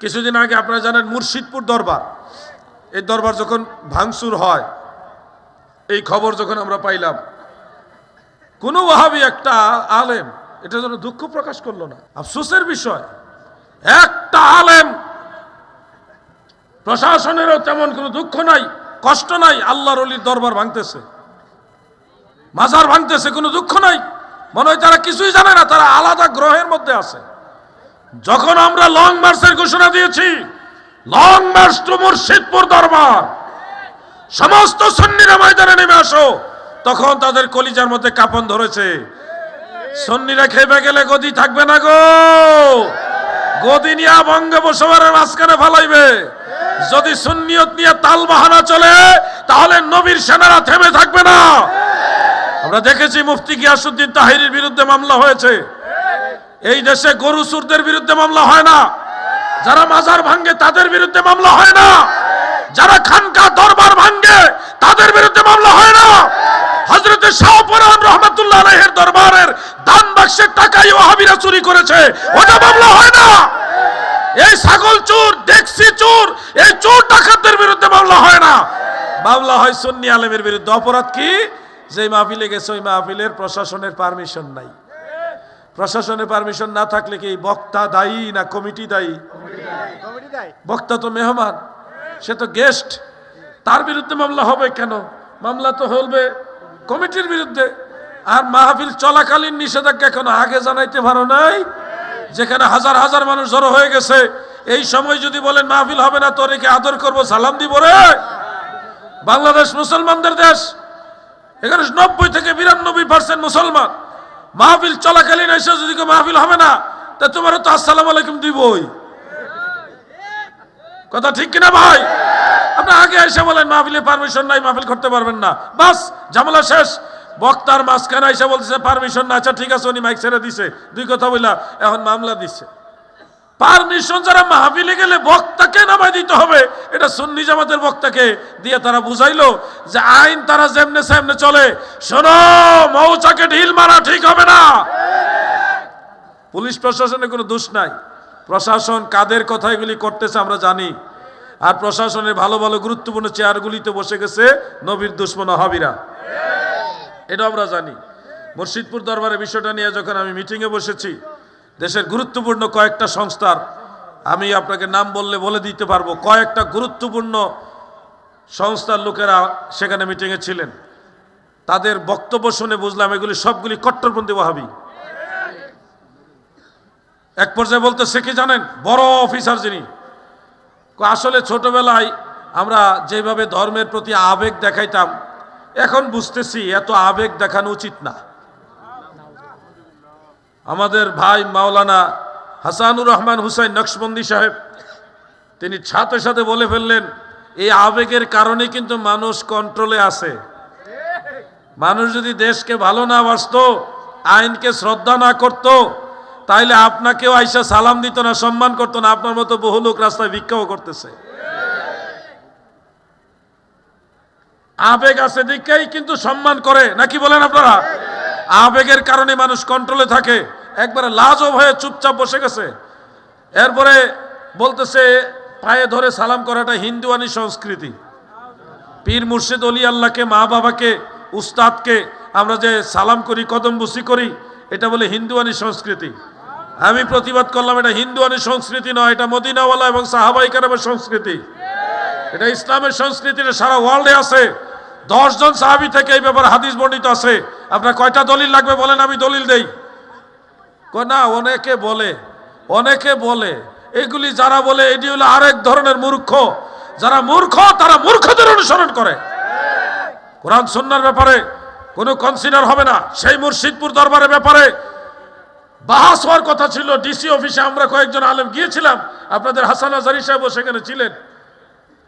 কিছুদিন আগে আপনারা জানেন মুর্শিদপুর দরবার। এই দরবার যখন ভাঙচুর হয়, এই খবর যখন আমরা পাইলাম, কোনো ওয়াহাবি একটা আলেম এটা যেন দুঃখ প্রকাশ করল না। আফসোসের বিষয়, একটা আলেম প্রশাসনেরও তেমন কোনো দুঃখ নাই, কষ্ট নাই, আল্লাহর অলির দরবার ভাঙতেছে। মাজার ভাঙতেছে, কোনো দুঃখ নাই। মনে হয় তারা কিছুই জানে না, তারা আলাদা গ্রহের মধ্যে আছে। যখন আমরা লং মার্চের ঘোষণা দিয়েছি, লং মার্চ টু মুর্শিদপুর দরবার, সমস্ত সন্নিরা ময়দানে নেমে আসো। তখন তাদের কলিজার মধ্যে কাপন ধরেছে। সন্নিরা খেপে গেলে গদি থাকবে না গো। গদি নিয়ে বঙ্গোপসাগরের মাঝখানে ফালাইবে। যদি সুন্নিয়ত নিয়ে তাল বাহানা চলে, তাহলে নবীর সেনারা থেমে থাকবে না। আমরা দেখেছি মুফতি গিয়াসুদ্দিন তাহিরের বিরুদ্ধে মামলা হয়েছে। এই দেশে গরু চুরদের বিরুদ্ধে মামলা হয় না। যারা মাজার ভাঙ্গে তাদের বিরুদ্ধে মামলা হয় না। যারা খানকা দরবার ভাঙ্গে তাদের বিরুদ্ধে মামলা হয় না। হজরতে শাহপুরান রহমতুল্লাহ আলাইহির দরবারের দান বাক্সের টাকাই ওয়াহাবিরা চুরি করেছে। ওটা মামলা হয় না। এই ছাগল চোর, ডেক্সি চোর, এই চোর ডাকাতদের বিরুদ্ধে মামলা হয় না। মামলা হয় সুন্নি আলেমের বিরুদ্ধে। অপরাধ কি? যে মাহফিলে গেছে, ওই মাহফিলের প্রশাসনের পারমিশন নাই। প্রশাসনের পারমিশন না থাকলে কি বক্তা দায়ী না কমিটি দায়ী? বক্তা তো মেহমান সে তো গেস্ট তার বিরুদ্ধে মামলা হবে কেন? মামলা তো হবে কমিটির বিরুদ্ধে। আর মাহফিল চলাকালীন নিষেধাজ্ঞা কেন আগে জানাইতে পারো নাই যেখানে হাজার হাজার মানুষ জড়ো হয়ে গেছে। এই সময় যদি বলেন মাহফিল হবে না তোর একে আদর করব সালাম দিব রে? বাংলাদেশ মুসলমানদের দেশ এখানে নব্বই থেকে বিরানব্বই পার্সেন্ট মুসলমান। মাহফিল চলাকালীন এসে যদি মাহফিল হবে না, তা তোমারও তো আসসালাম আলাইকুম দিবই কথা ঠিক কিনা ভাই? আপনি আগে এসে বলেন, মাহফিলে পারমিশন নাই, মাহফিল করতে পারবেন না। বাস, ঝামেলা শেষ। বক্তার মাঝখানে এসে বলতেছে পারমিশন না। আচ্ছা ঠিক আছে, উনি মাইক ছেড়ে দিছে। দুই কথা বললা, এখন মামলা দিচ্ছে পারমিশন যারা মাহফিলে গেলে বক্তাকে নামাই দিতে হবে, এটা সুন্নি জামাতের বক্তাকে দিয়ে তারা বুঝাইলো যে আইন তারা যেমনে সেমনে চলে। শোনো, মৌচাকে ঢিল মারা ঠিক হবে না। পুলিশ প্রশাসনের কোনো দোষ নাই। প্রশাসন কাদের কথা এগুলি করতেছে আমরা জানি। আর প্রশাসনের ভালো ভালো গুরুত্বপূর্ণ চেয়ারগুলিতে বসে গেছে নবীর দুশ্মন হাবিরা এটা আমরা জানি। মুর্শিদপুর দরবারের বিষয়টা নিয়ে যখন আমি মিটিংয়ে বসেছি দেশের গুরুত্বপূর্ণ কয়েকটা সংস্থার, আমি আপনাকে নাম বললে বলে দিতে পারব, কয়েকটা গুরুত্বপূর্ণ সংস্থার লোকেরা সেখানে মিটিংয়ে ছিলেন। তাদের বক্তব্য শুনে বুঝলাম এগুলি সবগুলি কট্টরপন্থী ওয়াহাবি। এক পর্যায়ে বলতে সে কি জানেন, বড় অফিসার যিনি, আসলে ছোটবেলায় আমরা যেভাবে ধর্মের প্রতি আবেগ দেখাইতাম, এখন বুঝতেছি এত আবেগ দেখানো উচিত না। আমাদের ভাই মাওলানা হাসানুর রহমান হুসাইন নকশবন্দি সাহেব, তিনি সাথে সাথে বলে ফেললেন, এই আবেগের কারণে কিন্তু মানুষ কন্ট্রোলে আছে। মানুষ যদি দেশকে ভালো না বাসতো, আইনকে শ্রদ্ধা না করত, তাইলে আপনাকেও আইসা সালাম দিত না, সম্মান করতো না, আপনার মতো বহু লোক রাস্তায় ভিক্ষাও করতেছে। আবেগ আছে দিকেই কিন্তু সম্মান করে নাকি বলেন আপনারা? আবেগের কারণে মানুষ কন্ট্রোলে থাকে। একবারে লাজব হয়ে চুপচাপ বসে গেছে। এরপরে বলতেছে, পায়ে ধরে সালাম করাটা হিন্দুয়ানি সংস্কৃতি। পীর মুর্শিদ অলি আল্লাহকে, মা বাবাকে, উস্তাদকে আমরা যে সালাম করি, কদম বুসি করি, এটা বলে হিন্দুয়ানি সংস্কৃতি। আমি প্রতিবাদ করলাম, এটা হিন্দুয়ানি সংস্কৃতি নয়, এটা মদিনাওয়ালা এবং সাহাবাই কারামের সংস্কৃতি। এটা ইসলামের সংস্কৃতি সারা ওয়ার্ল্ডে আছে। দশজন সাহাবি থেকে এই ব্যাপারে হাদিস বর্ণিত আছে। আপনার কয়টা দলিল লাগবে বলেন, আমি দলিল দেই। না, অনেকে বলে অনেকে বলে, এগুলি যারা বলে, এটি হলো আরেক ধরনের মূর্খ। যারা মূর্খ, তারা মূর্খদের অনুসরণ করে। কোরআন সন্ন্যার ব্যাপারে কোনো কনসিডার হবে না। সেই মুর্শিদপুর দরবারের ব্যাপারে বাহাস হওয়ার কথা ছিল। ডিসি অফিসে আমরা কয়েকজন আলেম গিয়েছিলাম। আপনাদের হাসান আজারি সাহেবও সেখানে ছিলেন।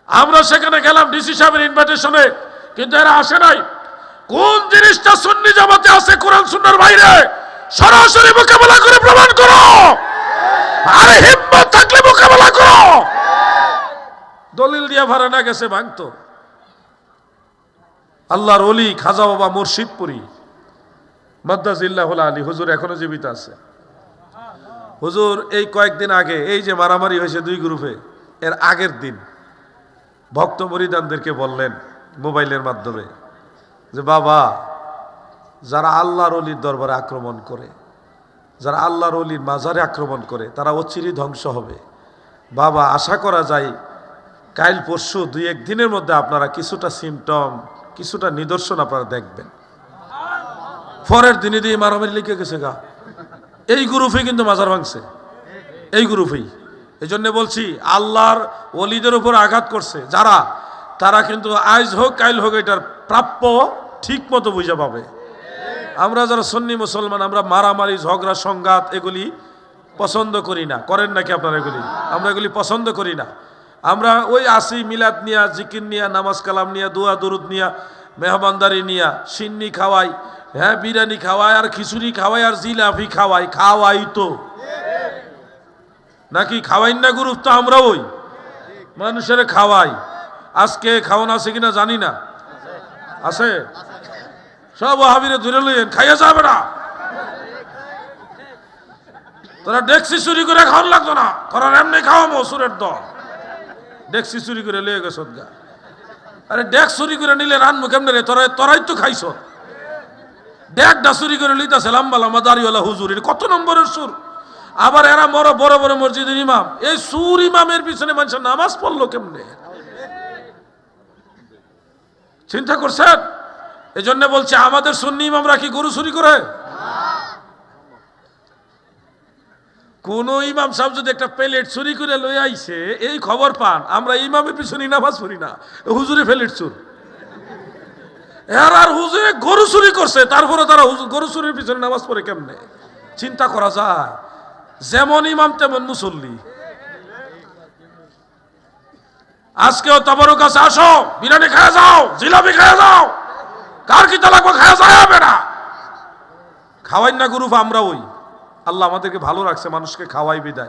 আমরা সেখানে গেলাম ডিসি সাহেবের ইনভাইটেশনে কিন্তু এরা আসে নাই। কোন জিনিসটা সুন্নি জামাতে আছে কোরআন সুন্নার বাইরে? সরাসরি মোকাবেলা করে প্রমাণ করো। আরে হিম্মত থাকলে মোকাবেলা করো। দলিল দিয়া ভাড়া না গেছে, ভাঙতো। আল্লাহর অলি খাজা বাবা মুর্শিদপুরি। মাদ্দাজিল্লাহ আলী, হুজুর এখনও জীবিত আছে। হুজুর, এই কয়েকদিন আগে এই যে মারামারি হয়েছে দুই গ্রুপে, এর আগের দিন ভক্ত মরিদানদেরকে বললেন মোবাইলের মাধ্যমে। যে বাবা, যারা আল্লাহর অলির দরবারে আক্রমণ করে, যারা আল্লাহর অলির মাজারে আক্রমণ করে, তারা অচিরই ধ্বংস হবে। বাবা, আশা করা যায় কাইল পরশু দুই এক দিনের মধ্যে আপনারা কিছুটা সিমটম কিছুটা নিদর্শন আপনারা দেখবেন। পরের দিনে দিয়ে মারামারি লিখে গেছে গা, এই গ্রুপে কিন্তু মাজার ভাঙছে। এই গ্রুপেই। এই জন্যে বলছি, আল্লাহর অলিদের উপর আঘাত করছে। যারা, তারা কিন্তু আজ হোক, কাইল হোক, এটার প্রাপ্য ঠিক মতো বুঝে পাবে। আমরা যারা সন্নি মুসলমান, আমরা মারামারি, ঝগড়া, সংঘাত এগুলি পছন্দ করি না। করেন নাকি আপনারা এগুলি? আমরা এগুলি পছন্দ করি না। আমরা ওই আসি, মিলাদ নিয়া, জিকির নিয়া, নামাজ কালাম নিয়া, দোয়া, দরুদ নিয়া, মেহমানদারি নিয়া, সিন্নি খাওয়াই হ্যাঁ বিরিয়ানি খাওয়াই, আর খিচুড়ি খাওয়াই, আর জিলাপি খাওয়াই খাওয়াই তো। নাকি খাওয়াই না গ্রুপ তো আমরা ওই। মানুষের খাওয়াই। আজকে খাওয়ানো আছে কিনা জানি না। আছে? সব হাবিরে ধরে লইয়েন খাইয়া যাবে না। তোরা ডেক্সি চুরি করে খাওয়ান লাগতো না। তোরা এমনি খাওয়াবো সুরের দল। ডেক্সি চুরি করে লিয়ে গেছ গা। আরে ডেক চুরি করে নিলে রানবো কেমনে রে? তোরা তোরাই তো খাইছ। ডেকটা চুরি করে লিতেছে লাম্বা লাম্বা দাড়িওয়ালা হুজুর কত নম্বরের সুর? আবার এরা বড় বড় বড় মসজিদের ইমাম। এই সুর ইমামের পিছনে মানুষের নামাজ পড়ল কেমনে? চিন্তা করছেন? এই জন্য বলছে, আমাদের সুন্নি ইমামরা কি গরু চুরি করে? কোন ইমাম সাহেব যদি একটা প্লেট চুরি করে লই আইছে, এই খবর পান, আমরা ইমামের পিছনে নামাজ পড়ি না, হুজুরে প্লেট চুর। আর হুজুরে গরু চুরি করছে, তারপরে তারা গরু চুরির পিছনে নামাজ পড়ে কেমনে? চিন্তা করা যায়। যেমন ইমাম, তেমন মুসল্লি। আজকেও তাবর কাছে আসো। বিরিয়ানি খায়া যাও, জিলাপি খায়া যাও। কার কি লাগবে খায়া যাবে না? খাওয়াই না গ্রুপ আমরা ওই। আল্লাহ আমাদেরকে ভালো রাখছে, মানুষকে খাওয়াই বিদায়।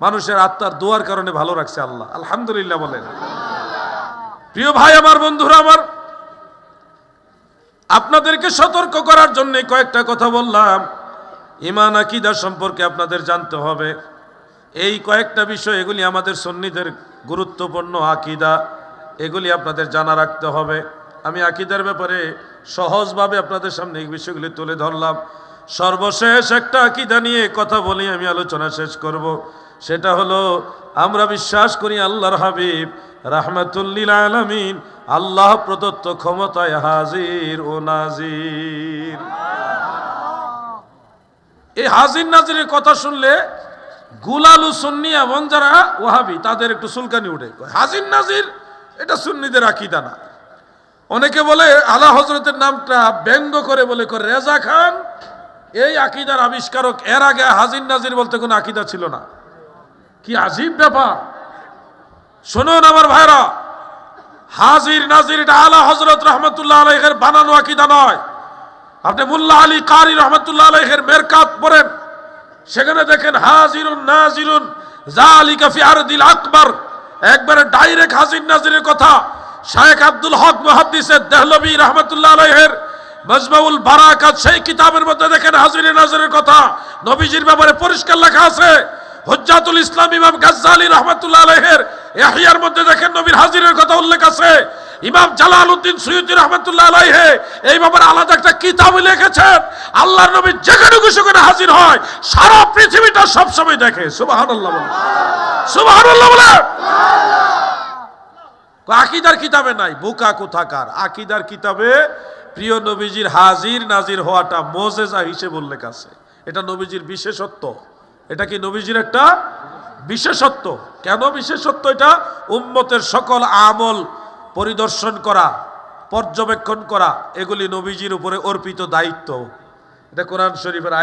মানুষের আত্মার দোয়ার কারণে ভালো রাখছে আল্লাহ। আলহামদুলিল্লাহ বলেন। প্রিয় ভাই, আমার বন্ধুরা, আমার আপনাদেরকে সতর্ক করার জন্য কয়েকটা কথা বললাম। ইমান আকিদা সম্পর্কে আপনাদের জানতে হবে। এই কয়েকটা বিষয়, এগুলি আমাদের সন্নিধের গুরুত্বপূর্ণ আকিদা, এগুলি আপনাদের জানা রাখতে হবে। আমি আকিদার ব্যাপারে সহজভাবে আপনাদের সামনে এই বিষয়গুলি তুলে ধরলাম। সর্বশেষ একটা আকিদা নিয়ে কথা বলি আমি আলোচনা শেষ করব। সেটা হলো, আমরা বিশ্বাস করি আল্লাহর হাবিব রাহমাতুল্লিল আলামিন আল্লাহ প্রদত্ত ক্ষমতায় হাজির ও নাজির। এই হাজির নাজিরের কথা শুনলে গুলালু সুন্নি এবং যারা ওহাবি তাদের একটু সুলকানি উঠে। হাজির নাজির এটা সুন্নিদের আকিদা না। অনেকে বলে, আলা হজরতের নামটা ব্যঙ্গ করে বলে রেজা খান, এই আকিদার আবিষ্কারক, এর আগে হাজির নাজির বলতে কোনো আকিদা ছিল না। কি আজীব ব্যাপার। শুনুন আমার ভাইরা, হাজির নাজির এটা আলা হজরত রহমতুল্লাহ আলহের বানানো আকিদা নয়। আপনি মুল্লা আলী কারি রহমতুল্লাহ আলহের মেরকাত পড়েন সেখানে দেখেন হাজিরুন নাজিরুন জালিকা ফি আরদিল আকবর। একবারে ডাইরেক্ট হাজির নাজিরের কথা। শায়েখ আব্দুল হক মুহাদ্দিসের দেহলবী রহমতুল্লাহ আলাইহের মজমাউল বারাকাত, সেই কিতাবের মধ্যে দেখেন হাজির নাজিরের কথা। নবীজির ব্যাপারে পরিষ্কার লেখা আছে। হজ্জাতুল ইসলাম ইমাম গাজ্জালি রহমতুল্লাহ আলাইহের ইয়াহিয়ার মধ্যে দেখেন নবীর হাজিরের কথা উল্লেখ আছে। ইমাম জালাল উদ্দিন সৈয়দ রহমতুল্লাহ এই ব্যাপারে আলাদা একটা কিতাব লিখেছেন, আল্লাহর নবী যেখানে খুশি করে হাজির হয়, সারা পৃথিবীটা সবসময় দেখে, সুবহানাল্লাহ বলে। আকিদার কিতাবে নাই, বোকা কোথাকার। আকিদার কিতাবে প্রিয় নবীজির হাজির নাজির হওয়াটা মোজেজা হিসেবে উল্লেখ আছে। এটা নবীজির বিশেষত্ব। এটা কি নবীজির একটা বিশেষত্ব? কেন বিশেষত্ব এটা? উম্মতের সকল আমল পরিদর্শন করা পর্যবেক্ষণ করা এগুলি নবীজির উপরে অর্পিত দায়িত্ব। এটা কোরআন শরীফের